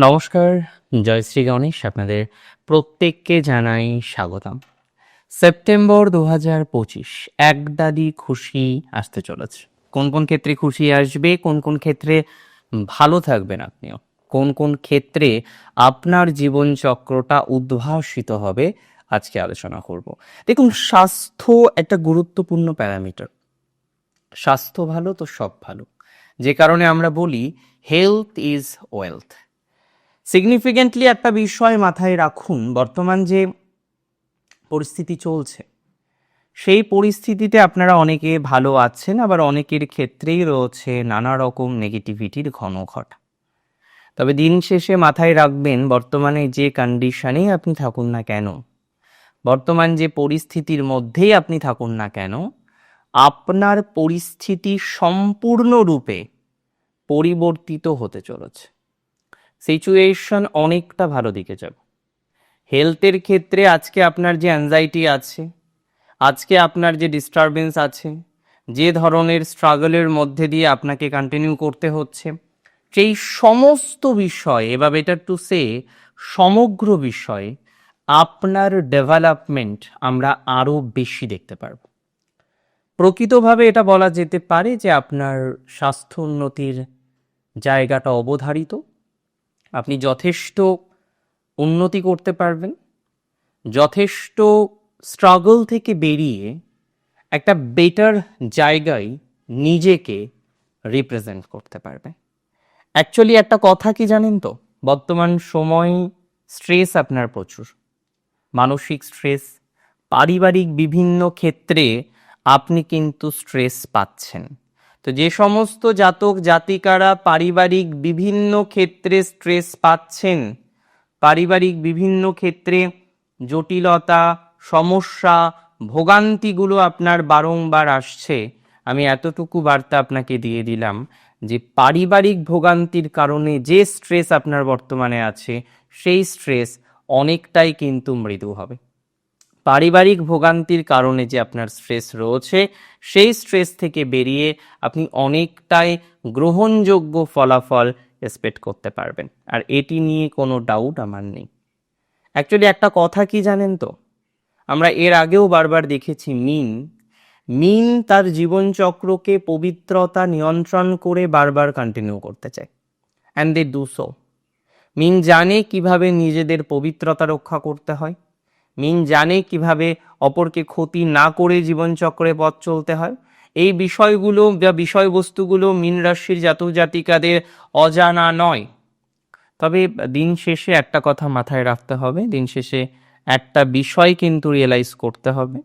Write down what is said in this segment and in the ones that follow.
নমস্কার জয়শ্রী গণেশ আপনাদের প্রত্যেককে জানাই স্বাগতম। সেপ্টেম্বর দু হাজার পঁচিশ একদাদি খুশি আসতে চলেছে। কোন কোন ক্ষেত্রে খুশি আসবে, কোন কোন ক্ষেত্রে ভালো থাকবেন আপনিও, কোন কোন ক্ষেত্রে আপনার জীবন চক্রটা উদ্ভাসিত হবে, আজকে আলোচনা করব। দেখুন, স্বাস্থ্য একটা গুরুত্বপূর্ণ প্যারামিটার। স্বাস্থ্য ভালো তো সব ভালো। যে কারণে আমরা বলি হেলথ ইজ ওয়েলথ সিগনিফিকেন্টলি একটা বিষয় মাথায় রাখুন, বর্তমান যে পরিস্থিতি চলছে, সেই পরিস্থিতিতে আপনারা অনেকে ভালো আছেন, আবার অনেকের ক্ষেত্রেই রয়েছে নানা রকম নেগেটিভিটির ঘন ঘটা তবে দিন শেষে মাথায় রাখবেন, বর্তমানে যে কন্ডিশনেই আপনি থাকুন না কেন, বর্তমান যে পরিস্থিতির মধ্যেই আপনি থাকুন না কেন, আপনার পরিস্থিতি সম্পূর্ণরূপে পরিবর্তিত হতে চলেছে। সিচুয়েশন অনেকটা ভালো দিকে যাবে। হেলথের ক্ষেত্রে আজকে আপনার যে অ্যাংজাইটি আছে, আজকে আপনার যে ডিস্টারবেন্স আছে, যে ধরনের স্ট্রাগলের মধ্যে দিয়ে আপনাকে কন্টিনিউ করতে হচ্ছে সেই সমস্ত বিষয় বা বেটার টু সে সমগ্র বিষয়ে, আপনার ডেভেলপমেন্ট আমরা আরও বেশি দেখতে পারব। প্রকৃতভাবে এটা বলা যেতে পারে যে আপনার স্বাস্থ্য উন্নতির জায়গাটা অবধারিত আপনি যথেষ্ট উন্নতি করতে পারবেন, যথেষ্ট স্ট্রাগল থেকে বেরিয়ে একটা বেটার জায়গায় নিজেকে রিপ্রেজেন্ট করতে পারবে। অ্যাকচুয়ালি একটা কথা কি জানেন তো? বর্তমান সময় স্ট্রেস আপনার প্রচুর। মানসিক স্ট্রেস পারিবারিক বিভিন্ন ক্ষেত্রে আপনি কিন্তু স্ট্রেস পাচ্ছেন। তো যে সমস্ত জাতক জাতিকারা পারিবারিক বিভিন্ন ক্ষেত্রে স্ট্রেস পাচ্ছেন, পারিবারিক বিভিন্ন ক্ষেত্রে জটিলতা, সমস্যা, ভোগান্তিগুলো আপনার বারংবার আসছে। আমি এতটুকু বার্তা আপনাকে দিয়ে দিলাম যে পারিবারিক ভোগান্তির কারণে যে স্ট্রেস আপনার বর্তমানে আছে, সেই স্ট্রেস অনেকটাই কিন্তু মৃদু হবে। পারিবারিক ভোগান্তির কারণে যে আপনার স্ট্রেস রয়েছে, সেই স্ট্রেস থেকে বেরিয়ে আপনি অনেকটাই গ্রহণযোগ্য ফলাফল এক্সপেক্ট করতে পারবেন। আর এটি নিয়ে কোনো ডাউট আমার নেই। অ্যাকচুয়ালি একটা কথা কি জানেন তো? আমরা এর আগেও বারবার দেখেছি মিন মিন তার জীবনচক্রকে পবিত্রতা নিয়ন্ত্রণ করে বারবার কন্টিনিউ করতে চায়। অ্যান্ড দে ডু সো মিন জানে কীভাবে নিজেদের পবিত্রতা রক্ষা করতে হয়। মিন জানে কীভাবে অপরকে ক্ষতি না করে জীবনচক্রে পথ চলতে হয়। এই বিষয়গুলো বা বিষয়বস্তুগুলো মিন রাশির জাতক জাতিকাদের অজানা নয়। তবে দিন শেষে একটা কথা মাথায় রাখতে হবে, দিন শেষে একটা বিষয় কিন্তু রিয়েলাইজ করতে হবে।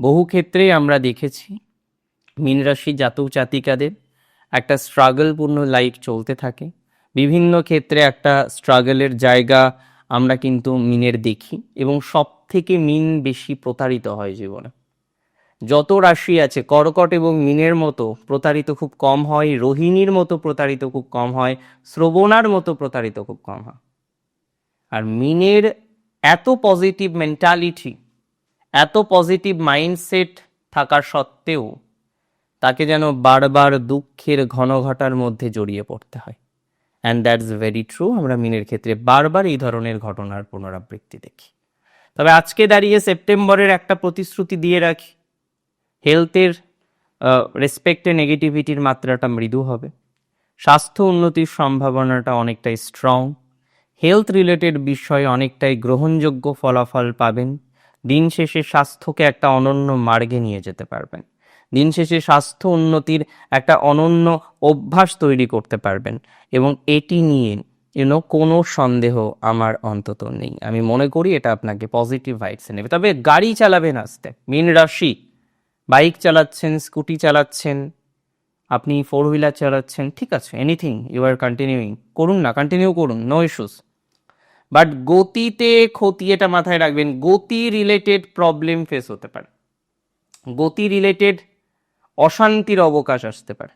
বহু ক্ষেত্রেই আমরা দেখেছি, মিন রাশি জাতক জাতিকাদের একটা স্ট্রাগলপূর্ণ লাইফ চলতে থাকে। বিভিন্ন ক্ষেত্রে একটা স্ট্রাগলের জায়গা আমরা কিন্তু মিনের দেখি এবং সব থেকে মিন বেশি প্রতারিত হয় জীবনে। যত রাশি আছে, কর্কট এবং মিনের মতো প্রতারিত খুব কম হয়, রোহিণীর মতো প্রতারিত খুব কম হয়, শ্রবণার মতো প্রতারিত খুব কম হয়। আর মিনের এত পজিটিভ মেন্টালিটি এত পজিটিভ মাইন্ডসেট থাকা সত্ত্বেও তাকে যেন বারবার দুঃখের ঘন ঘটার মধ্যে জড়িয়ে পড়তে হয়। অ্যান্ড দ্যাটস ভেরি ট্রু আমরা মিনের ক্ষেত্রে বারবার এই ধরনের ঘটনার পুনরাবৃত্তি দেখি। তবে আজকে দাঁড়িয়ে সেপ্টেম্বরের একটা প্রতিশ্রুতি দিয়ে রাখি। হেলথের রেসপেক্টে নেগেটিভিটির মাত্রাটা মৃদু হবে। স্বাস্থ্য উন্নতির সম্ভাবনাটা অনেকটাই স্ট্রং হেলথ রিলেটেড বিষয়ে অনেকটাই গ্রহণযোগ্য ফলাফল পাবেন। দিন শেষে স্বাস্থ্যকে একটা অনন্য মার্গে নিয়ে যেতে পারবেন। দিন শেষে স্বাস্থ্য উন্নতির একটা অনন্য অভ্যাস তৈরি করতে পারবেন। এবং এটি নিয়ে ইউনো কোনো সন্দেহ আমার অন্তত নেই। আমি মনে করি এটা আপনাকে পজিটিভ ভাইবসে নেবে। তবে গাড়ি চালাবেন আসতে। মিন রাশি বাইক চালাচ্ছেন স্কুটি চালাচ্ছেন, আপনি ফোর হুইলার চালাচ্ছেন, ঠিক আছে এনিথিং ইউ আর কন্টিনিউইং করুন না কন্টিনিউ করুন নো ইস্যুস বাট গতিতে ক্ষতি এটা মাথায় রাখবেন, গতি রিলেটেড প্রবলেম ফেস হতে পারে। গতি রিলেটেড অশান্তির অবকাশ আসতে পারে।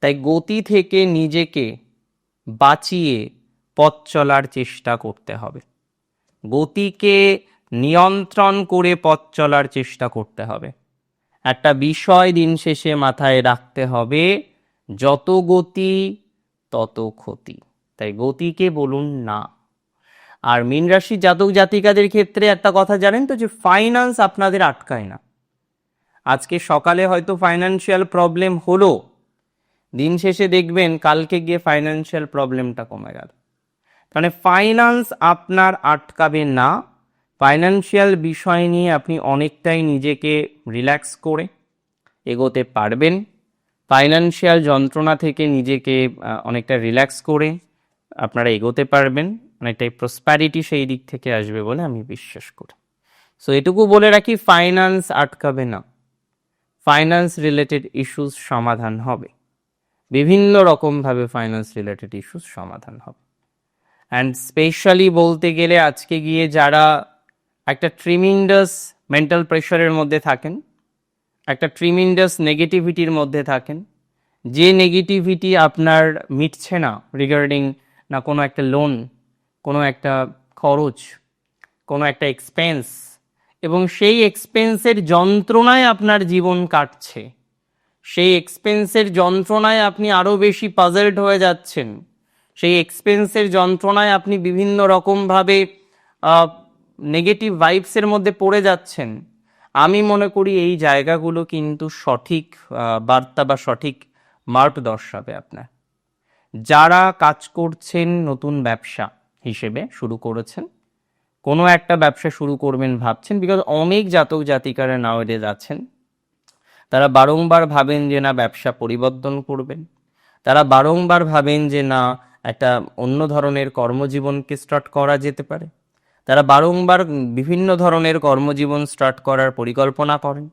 তাই গতি থেকে নিজেকে বাঁচিয়ে পথ চলার চেষ্টা করতে হবে। গতিকে নিয়ন্ত্রণ করে পথ চলার চেষ্টা করতে হবে। একটা বিষয় দিন শেষে মাথায় রাখতে হবে, যত গতি, তত ক্ষতি। তাই গতিকে বলুন না। আর মীন রাশি জাতক জাতিকাদের ক্ষেত্রে একটা কথা জানেন তো যে ফাইন্যান্স আপনাদের আটকায় না। আজকে সকালে হয়তো ফাইনান্সিয়াল প্রবলেম হলো। দিন শেষে দেখবেন কালকে গিয়ে ফাইনান্সিয়াল প্রবলেমটা কমে গেল। মানে ফাইন্যান্স আপনার আটকাবে না। ফাইনান্সিয়াল বিষয় নিয়ে আপনি অনেকটাই নিজেকে রিল্যাক্স করে এগোতে পারবেন। ফাইনান্সিয়াল যন্ত্রণা থেকে নিজেকে অনেকটা রিল্যাক্স করে আপনারা এগোতে পারবেন। অনেকটাই প্রসপ্যারিটি সেই দিক থেকে আসবে বলে আমি বিশ্বাস করি। সো এটুকু বলে রাখি ফাইন্যান্স আটকাবে না। ফাইন্যান্স রিলেটেড ইস্যুস সমাধান হবে। বিভিন্ন রকমভাবে ফাইন্যান্স রিলেটেড ইস্যুস সমাধান হবে। অ্যান্ড স্পেশালি বলতে গেলে আজকে গিয়ে যারা একটা ট্রিমিন্ডাস মেন্টাল প্রেশারের মধ্যে থাকেন, একটা ট্রিমিন্ডাস নেগেটিভিটির মধ্যে থাকেন, যে নেগেটিভিটি আপনার মিটছে না রিগার্ডিং না কোনো একটা লোন কোনো একটা খরচ, কোনো একটা এক্সপেন্স এবং সেই এক্সপেন্সের যন্ত্রণায় আপনার জীবন কাটছে। সেই এক্সপেন্সের যন্ত্রণায় আপনি আরও বেশি পাজলড হয়ে যাচ্ছেন। সেই এক্সপেন্সের যন্ত্রণায় আপনি বিভিন্ন রকমভাবে নেগেটিভ ভাইবসের মধ্যে পড়ে যাচ্ছেন। আমি মনে করি এই জায়গাগুলো কিন্তু সঠিক বার্তা বা সঠিক মার্ক দর্শাবে আপনার। যারা কাজ করছেন নতুন ব্যবসা হিসেবে শুরু করেছেন কোনো একটা ব্যবসা শুরু করবেন ভাবছেন? বিকজ অনেক জাতক জাতিকারা নাওয়েডেজ আছেন। তারা বারংবার ভাবেন যে না, ব্যবসা পরিবর্তন করবেন। তারা বারংবার ভাবেন যে না, একটা অন্য ধরনের কর্মজীবনকে স্টার্ট করা যেতে পারে। তারা বারংবার বিভিন্ন ধরনের কর্মজীবন স্টার্ট করার পরিকল্পনা করেন।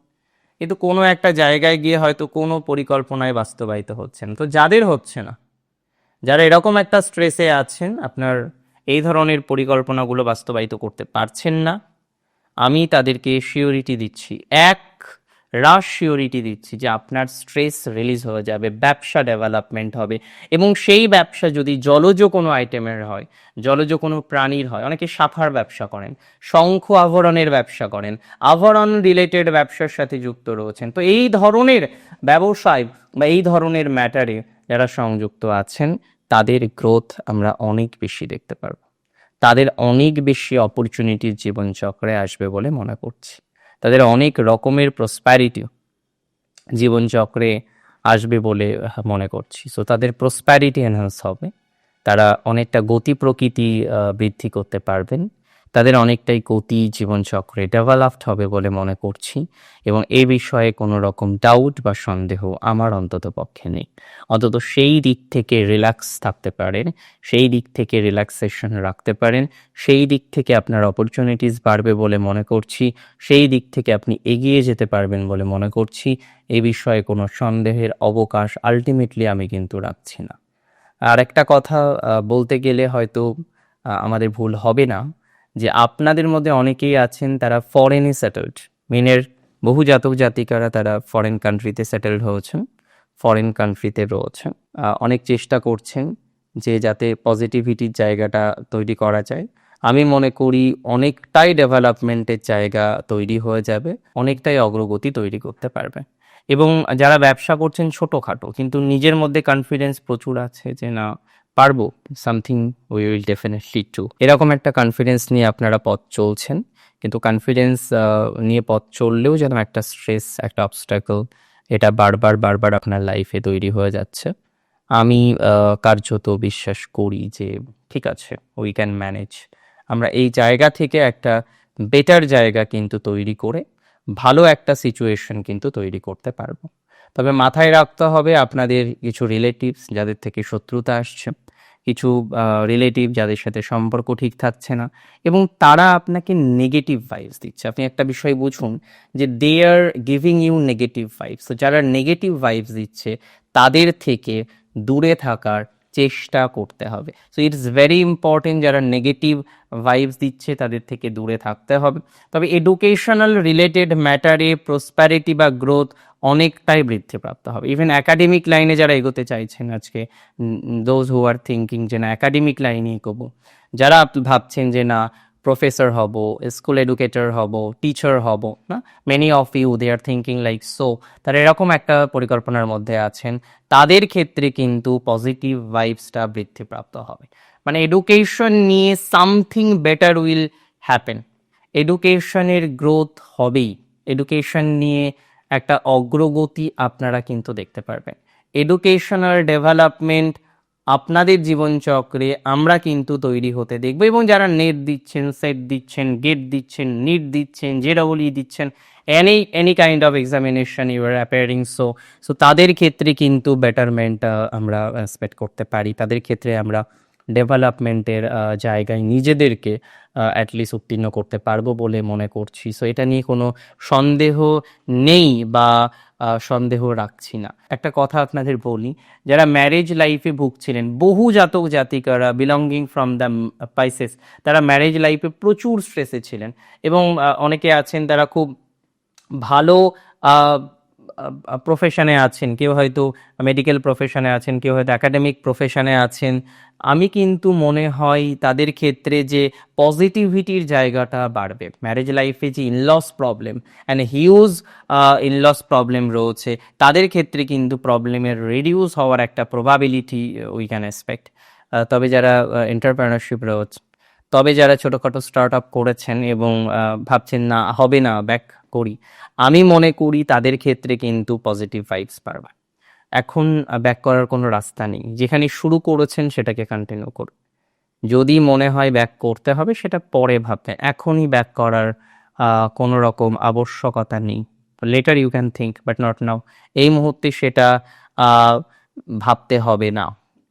কিন্তু কোনো একটা জায়গায় গিয়ে হয়তো কোনো পরিকল্পনায় বাস্তবায়িত হচ্ছে না তো যাদের হচ্ছে না, যারা এরকম একটা স্ট্রেসে আছেন, আপনার এই ধরনের পরিকল্পনাগুলো বাস্তবায়িত করতে পারছেন না। আমি তাদেরকে শিওরিটি দিচ্ছি। এক রাশ শিওরিটি দিচ্ছি যে আপনার স্ট্রেস রিলিজ হয়ে যাবে, ব্যবসা ডেভেলপমেন্ট হবে এবং সেই ব্যবসা যদি জলজ কোনো আইটেমের হয়, জলজ কোনো প্রাণীর হয়, অনেকে সাফার ব্যবসা করেন, শঙ্খ আভরণের ব্যবসা করেন, আভরণ রিলেটেড ব্যবসার সাথে যুক্ত রয়েছেন, তো এই ধরনের ব্যবসায় বা এই ধরনের ম্যাটারে যারা সংযুক্ত আছেন তাদের গ্রোথ আমরা অনেক বেশি দেখতে পারব। তাদের অনেক বেশি অপরচুনিটি জীবনচক্রে আসবে বলে মনে করছি। তাদের অনেক রকমের প্রসপ্যারিটি জীবনচক্রে আসবে বলে মনে করছি। সো তাদের প্রসপ্যারিটি এনহান্স হবে। তারা অনেকটা গতি প্রকৃতি বৃদ্ধি করতে পারবেন। তাদের অনেকটাই গতি, জীবনচক্রে ডেভেলপড হবে বলে মনে করছি এবং এ বিষয়ে কোনো রকম ডাউট বা সন্দেহ আমার অন্তত পক্ষে নেই। অন্তত সেই দিক থেকে রিল্যাক্স থাকতে পারেন, সেই দিক থেকে রিল্যাক্সেশন রাখতে পারেন, সেই দিক থেকে আপনার অপরচুনিটিস বাড়বে বলে মনে করছি, সেই দিক থেকে আপনি এগিয়ে যেতে পারবেন বলে মনে করছি, এ বিষয়ে কোনো সন্দেহের অবকাশ আলটিমেটলি আমি কিন্তু রাখছি না। আর একটা কথা বলতে গেলে হয়তো আমাদের ভুল হবে না যে আপনাদের মধ্যে অনেকেই আছেন, তারা ফরেনে সেটেলড মিনের বহু জাতক জাতিকারা তারা ফরেন কান্ট্রিতে সেটেলড হয়েছেন ফরেন কান্ট্রিতে রয়েছেন। অনেক চেষ্টা করছেন যে যাতে পজিটিভিটির জায়গাটা তৈরি করা যায়। আমি মনে করি অনেকটাই ডেভেলপমেন্টের জায়গা তৈরি হয়ে যাবে, অনেকটাই অগ্রগতি তৈরি করতে পারবে। এবং যারা ব্যবসা করছেন ছোটোখাটো, কিন্তু নিজের মধ্যে কনফিডেন্স প্রচুর আছে যে না পারব something we will definitely to এরকম একটা কনফিডেন্স নিয়ে আপনারা পথ চলছেন, কিন্তু কনফিডেন্স নিয়ে পথ চললেও যেন একটা স্ট্রেস একটা অবস্টাকল এটা বারবার বারবার আপনার লাইফে তৈরি হয়ে যাচ্ছে। আমি কার্যত বিশ্বাস করি যে, ঠিক আছে উই ক্যান ম্যানেজ আমরা এই জায়গা থেকে একটা বেটার জায়গা কিন্তু তৈরি করে, ভালো একটা সিচুয়েশন কিন্তু তৈরি করতে পারব। তবে মাথায় রাখতে হবে আপনাদের কিছু রিলেটিভস যাদের থেকে শত্রুতা আসছে। কিছু রিলেটিভ যাদের সাথে সম্পর্ক ঠিক থাকছে না এবং তারা আপনাকে নেগেটিভ ভাইবস দিচ্ছে। আপনি একটা বিষয় বুঝুন যে they are giving you negative vibes তো যারা নেগেটিভ ভাইবস দিচ্ছে, তাদের থেকে দূরে থাকার চেষ্টা করতে হবে। সো ইটস ভেরি ইম্পর্টেন্ট যারা নেগেটিভ ভাইবস দিচ্ছে তাদের থেকে দূরে থাকতে হবে। তবে এডুকেশনাল রিলেটেড ম্যাটারে প্রসপ্যারিটি বা গ্রোথ অনেকটাই বৃদ্ধিপ্রাপ্ত হবে। ইভেন একাডেমিক লাইনে যারা এগোতে চাইছেন আজকে দোজ হু আর থিঙ্কিং যে না একাডেমিক লাইনে এগোবো, যারা ভাবছেন যে না প্রফেসর হব স্কুল এডুকেটর হব টিচার হব, না? Many of you they are thinking like so তারা এরকম একটা পরিকল্পনার মধ্যে আছেন। তাদের ক্ষেত্রে কিন্তু পজিটিভ ভাইবসটা বৃদ্ধিপ্রাপ্ত হবে। মানে এডুকেশন নিয়ে সামথিং বেটার উইল হ্যাপেন এডুকেশনের গ্রোথ হবেই। এডুকেশন নিয়ে একটা অগ্রগতি আপনারা কিন্তু দেখতে পারবেন। এডুকেশনাল ডেভেলপমেন্ট আপনাদের জীবনচক্রে আমরা কিন্তু তৈরি হতে দেখব এবং যারা নেট দিচ্ছেন সেট দিচ্ছেন গেট দিচ্ছেন নিট দিচ্ছেন জে ই দিচ্ছেন any any kind of examination you are appearing so so তাদের ক্ষেত্রে কিন্তু বেটারমেন্ট আমরা এক্সপেক্ট করতে পারি। তাদের ক্ষেত্রে আমরা ডেভেলপমেন্টের জায়গায় নিজেদেরকে অ্যাটলিস্ট উত্তীর্ণ করতে পারব বলে মনে করছি। সো এটা নিয়ে কোনো সন্দেহ নেই বা সন্দেহ রাখছি না। একটা কথা আপনাদের বলি, যারা ম্যারেজ লাইফে ভুগছিলেন, বহু জাতক জাতিকারা বিলঙ্গিং ফ্রম দ্য পাইসেস তারা ম্যারেজ লাইফে প্রচুর স্ট্রেসে ছিলেন এবং অনেকে আছেন তারা খুব ভালো প্রফেশনে আছেন, কেউ হয়তো মেডিকেল প্রফেশনে আছেন, কেউ হয়তো একাডেমিক প্রফেশনে আছেন। আমি কিন্তু মনে হয় তাদের ক্ষেত্রে যে পজিটিভিটির জায়গাটা বাড়বে। ম্যারেজ লাইফে যে in-laws problem and huge in-laws problem রয়েছে, তাদের ক্ষেত্রে কিন্তু প্রবলেমের রিডিউস হওয়ার একটা প্রবাবিলিটি উই ক্যান এক্সপেক্ট তবে যারা এন্টারপ্রেনারশিপ রয়েছে তবে যারা ছোটোখাটো স্টার্ট আপ করেছেন এবং ভাবছেন না, হবে না ব্যাক করি, আমি মনে করি তাদের ক্ষেত্রে কিন্তু পজিটিভ ভাইবস পারবে এখন ব্যাক করার কোনো রাস্তা নেই। যেখানে শুরু করেছেন সেটাকে কন্টিনিউ করুন। যদি মনে হয় ব্যাক করতে হবে, সেটা পরে ভাববে এখনই ব্যাক করার কোনো রকম আবশ্যকতা নেই। Later you can think but not now এই মুহূর্তে সেটা ভাবতে হবে না।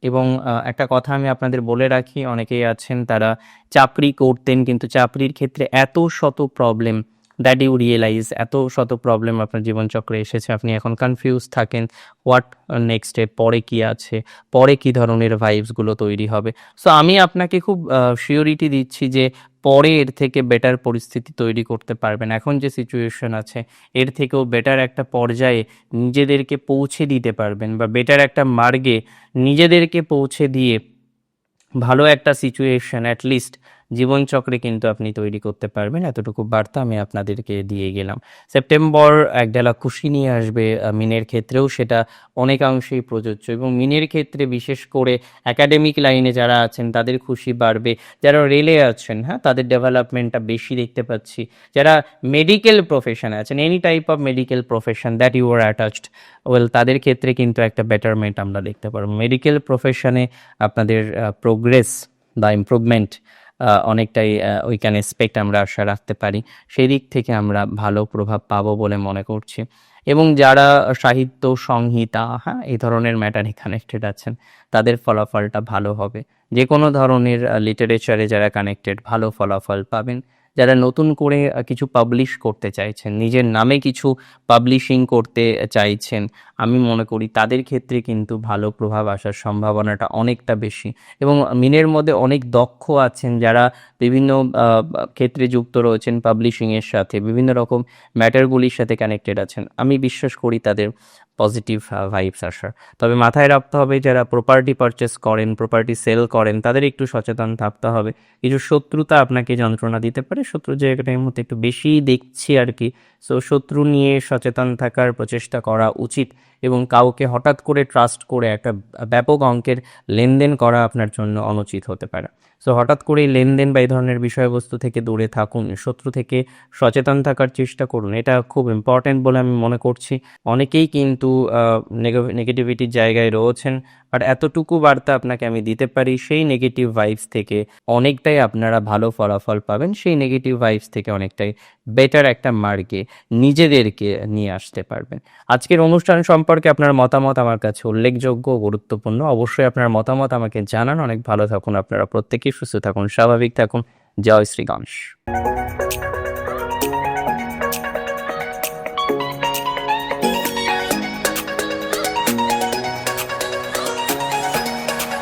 এবং একটা কথা আমি আপনাদের বলে রাখি, অনেকেই আছেন তারা চাকরি করতেন, কিন্তু চাকরির ক্ষেত্রে এত শত প্রবলেম দ্যাট ইউ রিয়েলাইজ এত শত প্রবলেম আপনার জীবনচক্রে এসেছে, আপনি এখন কনফিউজ থাকেন হোয়াট নেক্সট স্টেপ পরে কি আছে, পরে কি ধরনের ভাইবসগুলো তৈরি হবে। সো আমি আপনাকে খুব শিওরিটি দিচ্ছি যে পরে এর থেকে বেটার পরিস্থিতি তৈরি করতে পারবেন। এখন যে সিচুয়েশন আছে, এর থেকেও বেটার একটা পর্যায়ে নিজেদেরকে পৌঁছে দিতে পারবেন বা বেটার একটা মার্গে নিজেদেরকে পৌঁছে দিয়ে ভালো একটা সিচুয়েশন অ্যাটলিস্ট জীবনচক্রে কিন্তু আপনি তৈরি করতে পারবেন। এতটুকু বার্তা আমি আপনাদেরকে দিয়ে গেলাম। সেপ্টেম্বর একডালা খুশি নিয়ে আসবে মিনের ক্ষেত্রেও সেটা অনেকাংশেই প্রযোজ্য এবং মিনের ক্ষেত্রে বিশেষ করে একাডেমিক লাইনে যারা আছেন, তাদের খুশি বাড়বে। যারা রেলে আছেন হ্যাঁ তাদের ডেভেলপমেন্টটা বেশি দেখতে পাচ্ছি। যারা মেডিকেল প্রফেশনে আছেন any type of medical profession that you are attached well তাদের ক্ষেত্রে কিন্তু একটা বেটারমেন্ট আমরা দেখতে পারব। মেডিকেল প্রফেশনে আপনাদের প্রোগ্রেস বা ইমপ্রুভমেন্ট অনেকটাই ওইখানে স্পেক্ট আমরা আশা রাখতে পারি। সেই দিক থেকে আমরা ভালো প্রভাব পাবো বলে মনে করছি। এবং যারা সাহিত্য সংহিতা হ্যাঁ এই ধরনের ম্যাটারে কানেক্টেড আছেন, তাদের ফলাফলটা ভালো হবে। যে কোনো ধরনের লিটারেচারে যারা কানেক্টেড ভালো ফলাফল পাবেন। যারা নতুন করে কিছু পাবলিশ করতে চাইছেন, নিজের নামে কিছু পাবলিশিং করতে চাইছেন, আমি মনে করি তাদের ক্ষেত্রে কিন্তু ভালো প্রভাব আসার সম্ভাবনাটা অনেকটা বেশি। এবং মিনের মধ্যে অনেক দক্ষ আছেন যারা বিভিন্ন ক্ষেত্রে যুক্ত রয়েছেন পাবলিশিংয়ের সাথে, বিভিন্ন রকম ম্যাটারগুলির সাথে কানেক্টেড আছেন। আমি বিশ্বাস করি তাদের পজিটিভ ভাইবস আসার তবে মাথায় রাখতে হবে, যারা প্রপার্টি পারচেস করেন প্রপার্টি সেল করেন, তাদের একটু সচেতন থাকতে হবে। কিছু শত্রুতা আপনাকে যন্ত্রণা দিতে পারে, শত্রু জায়গাটার মধ্যে একটু বেশি দেখছি আর কি সো শত্রু নিয়ে সচেতন থাকার প্রচেষ্টা করা উচিত এবং কাউকে হঠাৎ করে ট্রাস্ট করে একটা ব্যাপক অঙ্কের লেনদেন করা আপনার জন্য অনুচিত হতে পারে। সো হঠাৎ করে লেনদেন বা এই ধরনের বিষয়বস্তু থেকে দূরে থাকুন, শত্রু থেকে সচেতন থাকার চেষ্টা করুন। এটা খুব ইম্পর্টেন্ট বলে আমি মনে করছি। অনেকেই কিন্তু নেগেটিভিটির জায়গায় রয়েছেন আর এতটুকু বার্তা আপনাকে আমি দিতে পারি, সেই নেগেটিভ ভাইবস থেকে অনেকটাই আপনারা ভালো ফলাফল পাবেন, সেই নেগেটিভ ভাইবস থেকে অনেকটাই বেটার একটা মার্গে নিজেদেরকে নিয়ে আসতে পারবেন। আজকের অনুষ্ঠান সম্পর্কে আপনার মতামত আমার কাছে উল্লেখযোগ্য গুরুত্বপূর্ণ। অবশ্যই আপনার মতামত আমাকে জানান। অনেক ভালো থাকুন আপনারা। প্রত্যেকেই সুস্থ থাকুন, স্বাভাবিক থাকুন। জয় শ্রী গণেশ।